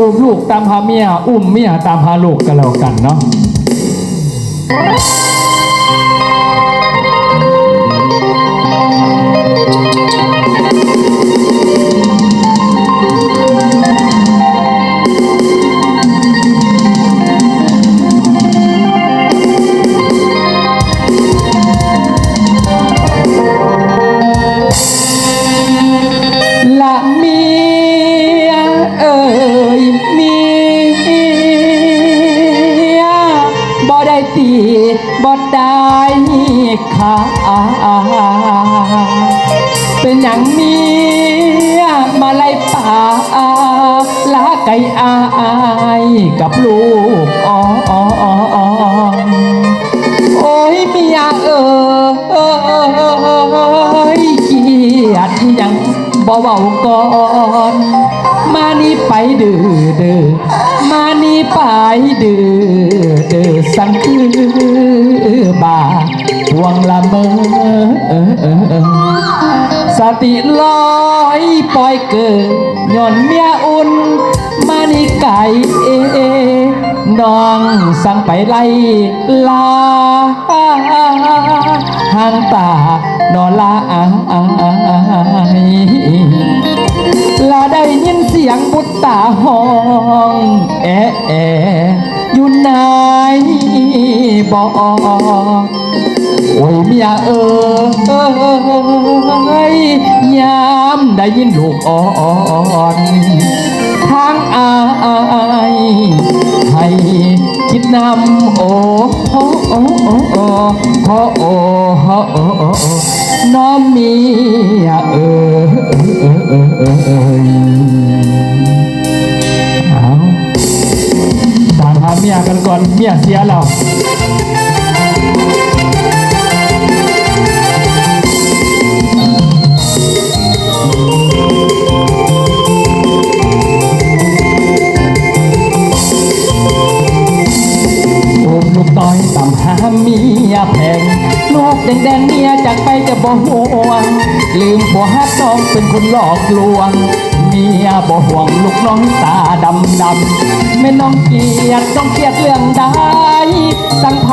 อุ้มลูกตามหาเมีย อุ้มเมียตามหาลูกกันแล้วกันเนาะ ไก่อายกับลูกอ๋ออ๋ออ๋ออ๋อโอ้ยเมียเอ่ยเกียดอิยังบ่เว้าก่อนมานี่ไปดื้อเด้อมานี่ไปดื้อเด้อสังคือบาพวงละเมอ น้องสั่งไปไล่ลาหางตานอนลาอายลาได้ยินเสียงบุตรตาห้องแอะแอะอยู่ไหนบอก โอ้ยเมียเอ๋ยยามได้ยินลูกอ่อนทางอายให้คิดนำโอ้โอ้โอ้โอ้โอ้โอ้โอ้น้องเมียเอ๋ยเอาตามหาเมียกันก่อนเมียเสียแล้ว ลืมผัวฮักน้องเป็นคนหลอกลวง เมียบ่ห่วงลูกน้องตาดำดำๆแม่น้องเกลียดต้องเกลียดเรื่องใดสังไพ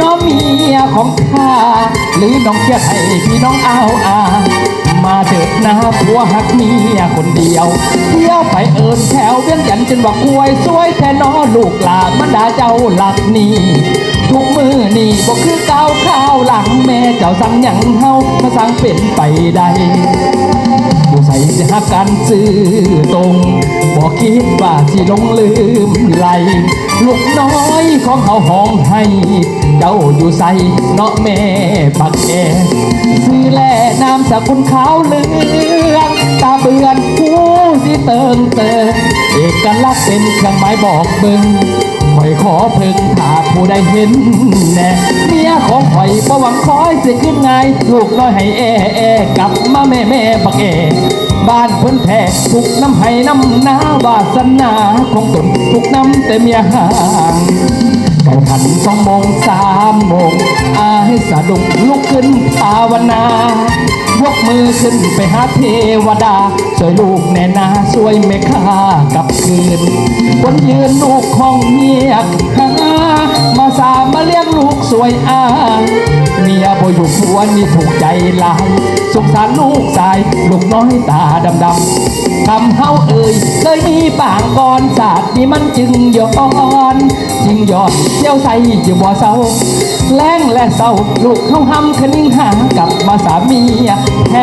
น้องเมียของข้าหรือน้องเกลียดให้พี่น้องเอาอามาเถิดนะผัวหักเมียคนเดียวเที่ยวไปเอินแถวเวียงยันจนว่ากวยสวยแท้นอลูกหลานมันด่าเจ้าหลักนี่ ทุกมือนี่บอกคือเก้าข้าวหลังแม่เจ้าสั่งหยังเฮามาสั่งเป็นไปได้ผู้ใส่จะหักกันซื้อตรงบอกคิดว่าสิลงลืมไหลลูกน้อยของเขาห้องให้ เจ้าอยู่ใส่เนาะแม่ปักแอซื้อแล่น้ำสกุลขาวเหลืองตาเบือนผู้สิเติงเติงเอกลักษณ์เป็นเครื่องหมายบอกเบิ่ง ข่อยขอเพิ่งถาผู้ใดเห็นแน่เมียของข่อยบ่หวังคอยสิขึ้นไงลูกน้อยให้แอแอกลับมาแม่แม่บักแอบ้านเพิ่นแท้ทุกน้ำให้น้ำนาวาสนาของตนทุกน้ำแต่เมียห่างไก่ขันสองโมงสามโมงอาให้สะดุ้งลุกขึ้นภาวนายกมือขึ้นไปหาเทวดา ช่วยลูกแน่นาช่วยแม่ข้ากลับคืนคนยืนลูก ห้องเงียบหามาสามมาเลี้ยงลูกสวยอาเมียบ่อยู่ผัวนี่ถูกใจหลายสงสารลูกสายลูกน้อยตาดำดำๆคำเฮาเอ่ยเลยมีปางก่อนศาสตร์นี่มันจึงย้อนจึงย้อนเที่ยวใส่อยู่บ่เศร้าแรงและเศร้าลูกเขาห้ำคนิ่งหากับมาสามีแท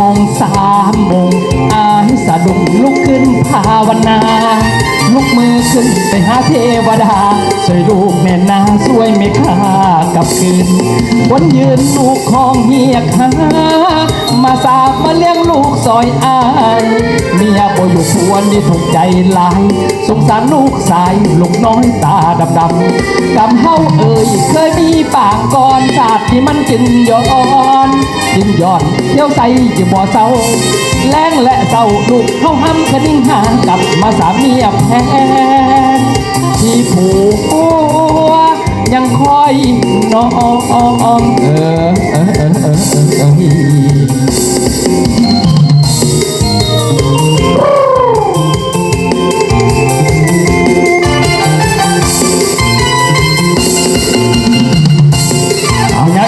มองโมงสามโมงอายสะดุ้งลุกขึ้นภาวนาลุกมือขึ้นไปหาเทวดาช่วยลูกแม่นาช่วยไม่ค่ากลับคืนวันยืนลูกของเมียค้า มาสาบมาเลี้ยงลูกซอยอายเมียบ่อยู่ผัวนี่ถูกใจหลาย สงสารลูกสายลูกน้อยตาดำดำๆกำเฮาเอ่ยเคยมีปากก่อนศาสตร์ที่มันจึงย้อนดิ้นย้อนเที่ยวใส่จะบ่เศร้าแรงและเศร้าลูกเข้าห้ำคนิ่งหากลับมาสามียแพงที่ผัว ยังคอยน้องเออเออเออเออเออ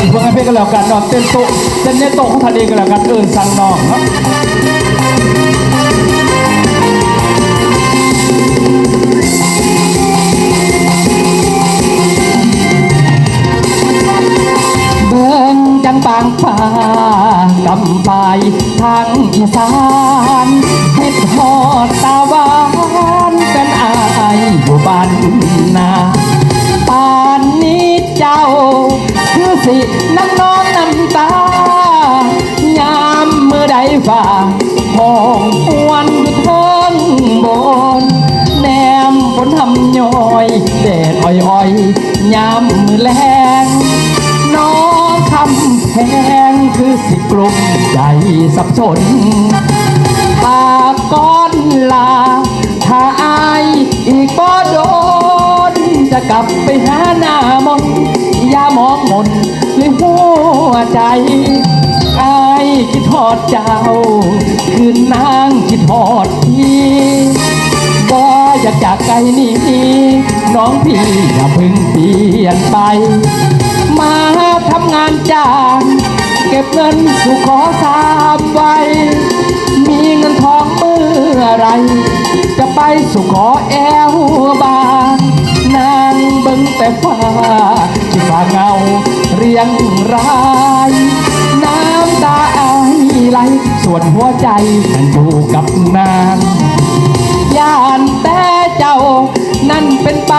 อีกพวกนั้นเพื่อนก็แล้วกันนอนเต้นโตเต้นเนโตของท่านเองก็แล้วกันเอิญสั่งน้องเนา มองหวนอยู่เทิงบน แนมบนทำย้อยแดดอ่อยๆยามมือแรงน้องคำแพงคือสิกลุ่มใจสับสนปากก้อนลา ถ้าอายอีกบ่โดน จะกลับไปหาหน้ามนอย่ามองมนหรือหัวใจ อดเจ้า คืนนางคิดทอดพี่บ่อยากจากไกลนี้น้องพี่อย่าเพึ่งเปลี่ยนไป มาทำงานจ้างเก็บเงินสู่ขอสามไว้ มีเงินทองเมื่อไร จะไปสู่ขอแอวบานนางเบิ่งแต่ฟ้าที่ฟ้าเงาเรียงราย ส่วนหัวใจนั้นอยู่กับนางย่านแต่เจ้า นั่นเป็นไป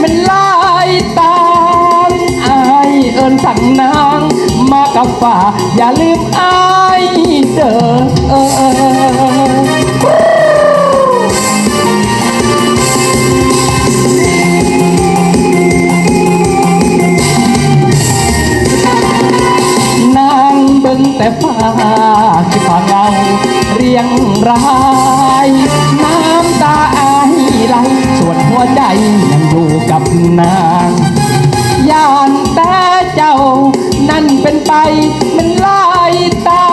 มันลายตามอายเอิญสั่งนางมากับฝ่า อย่าลืมอายเด้อเออเออนางเบิ่งแต่ฟ้าที่ฟ้าาเรียงรายน้ำตาอายไหลส่วนหัวใจยังอยู่กับนางย่านแต่เจ้า นั่นเป็นไปมันลายตา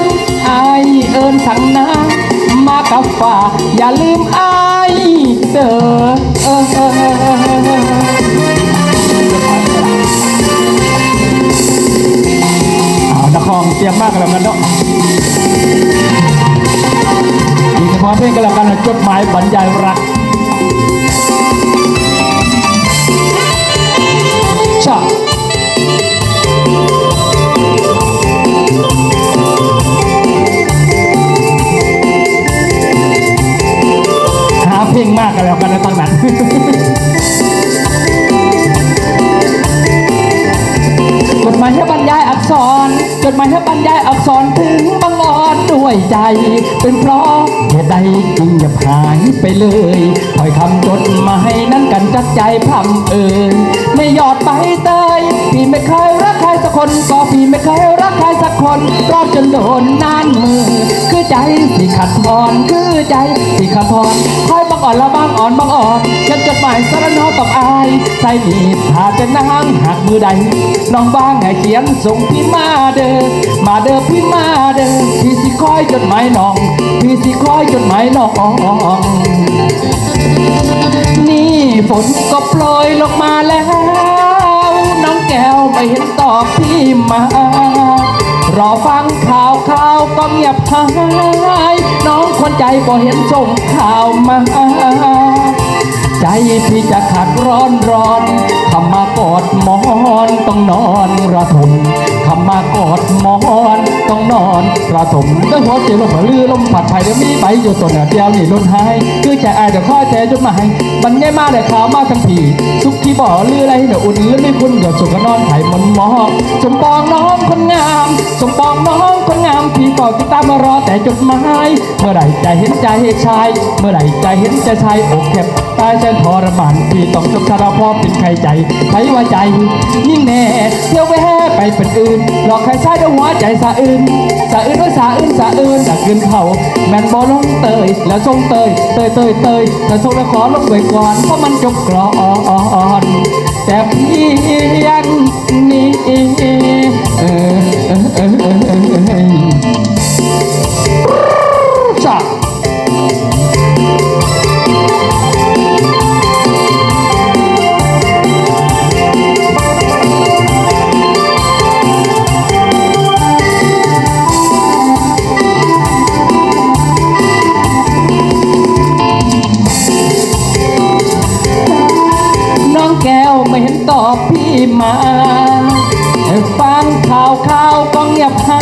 มอายเอิญสั่งนางมากับฝ่าอย่าลืมอายเด้อ เพลงมากกันแล้วกันนะตั้งนั้นจดหมายให้บรรยายอักษรจดหมายให้บรรยายอักษรถึงบังออนด้วยใจ เป็นเพราะเหตุใดจึงอย่าหายไปเลยถอยคำจดหมายนั้นกันจัดใจพร่ำเอ่ยไม่หยอดไปเตยพี่ไม่เคยรักใครสักคนก็พี่ไม่เคย ครสักคนรอบจนโดนนานมือ คือใจที่ขัดพรคือใจที่ขัดพรคอยบังอ่อนละบางอ่อนบางอ่อนกันจดหมายสารนอตอกอายใส่มีดถ้าจะนางหักมือใดน้องบ้างให้เขียนส่งพี่มาเด้อมาเด้อพี่มาเด้อพี่สิคอยจดหมายน้องพี่สิคอยจดหมายน้องนี่ฝนก็โปรยลงมาแล้ว น้องแก้วไม่เห็นตอบพี่มา รอฟังข่าวข่าวก็เงียบหาย น้องคนใจบ่เห็นส่งข่าวมา ใจพี่จะขาดร้อนร้อนคำมากอดหมอนต้องนอนระทมคำมากอดหมอนต้องนอนระทมด้วยหัวใจลมลือลมผัดไผ่เดี๋ยวมีไปอยู่ต้นเดียวนี่ล้นหายคือใจอายเดี๋ยวข้อใจจดหมายบันไงมาเดี๋ยข่าวมากทั้งผีสุขที่บ่อลืออะไรเดี๋ยวอุ่นแล้วไม่คุณเดี๋ยวสุกก็นอนไผ่มันหมอกสมปองน้องคนงามสมปองน้องคนงามพี่ก็ฝ้าติดตามมารอแต่จดหมายเมื่อไหร่จเห็นใจชาย เมื่อไหร่จเห็นใจชายอกแคบตายแสนทรมานที่ต้องจบชาราพอเป็นใครใจใครว่าใจ ยิ่งแน่เที่ยวไปแวะไปเป็นอื่นหลอกใครชายด้วยหัวใจสะอื่นสะอื่นด้วยสะอื่นสะอื่นดักเกินเขาแม่นบอลงเตยแล้วทรงเตยเตยเตยเตยแต่ทรงแล้วขอลงไว้ก่อนเพราะมันจบกรอนแต่เพียงนี้ ตอบพี่มาฟังข่าวข่าวก็เงียบหา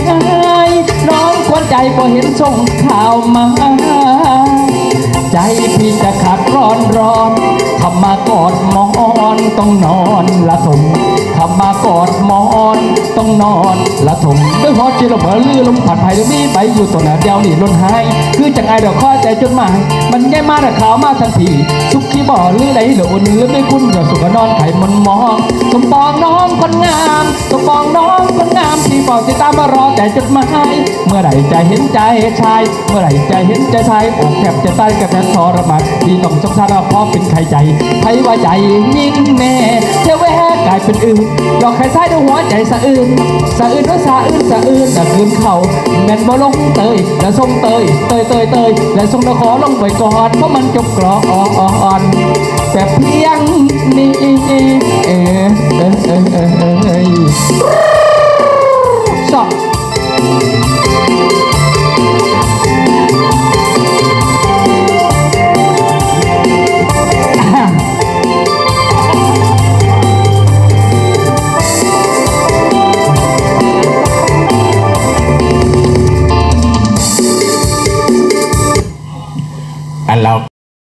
ย น้องควรใจพอเห็นส่งข่าวมา ใจพี่จะขาดร้อนร้อนคำมากอดหมอนต้องนอนละทมคำมากอดหมอนต้องนอนละทมด้วยหัวใจลมเผลอลือลมผ่านภัยเดี๋ยวนี้ไปอยู่ตัวหน้าเดียวนี่ล้นหายคือจังไงเดี๋ยวข้อใจจดหมายมันแง่มาแต่ข่าวมาทันทีสุขขี้บ่อหรือไหลเหลืออุ่นหรือไม่คุ้นอย่าสุขนอนไข่มันมองสมปองน้องคนงามสมปองน้องคนงามที่เฝ้าติดตามมารอแต่จดหมายเมื่อไหร่จะเห็นใจชาย เมื่อไหร่จะเห็นใจชายอกแทบจะตายกับแนทรมานที่ต้องสงสารเพราะเป็นใครใจใครว่าใจยิ่งแน่เทวแหกลายเป็นอื่นหลอกใครซ้ายด้วยหัวใจสะอื่นสะอื่นด้วยสะอื่นสะอื่นแต่คืนเขาแม่นบ่ลงเตยและทรงเตยเตยเตยเตยและทรงตะขอลงไปก่อนเพราะมันจบกรอนแต่เพียงนี้เออเออเออเออ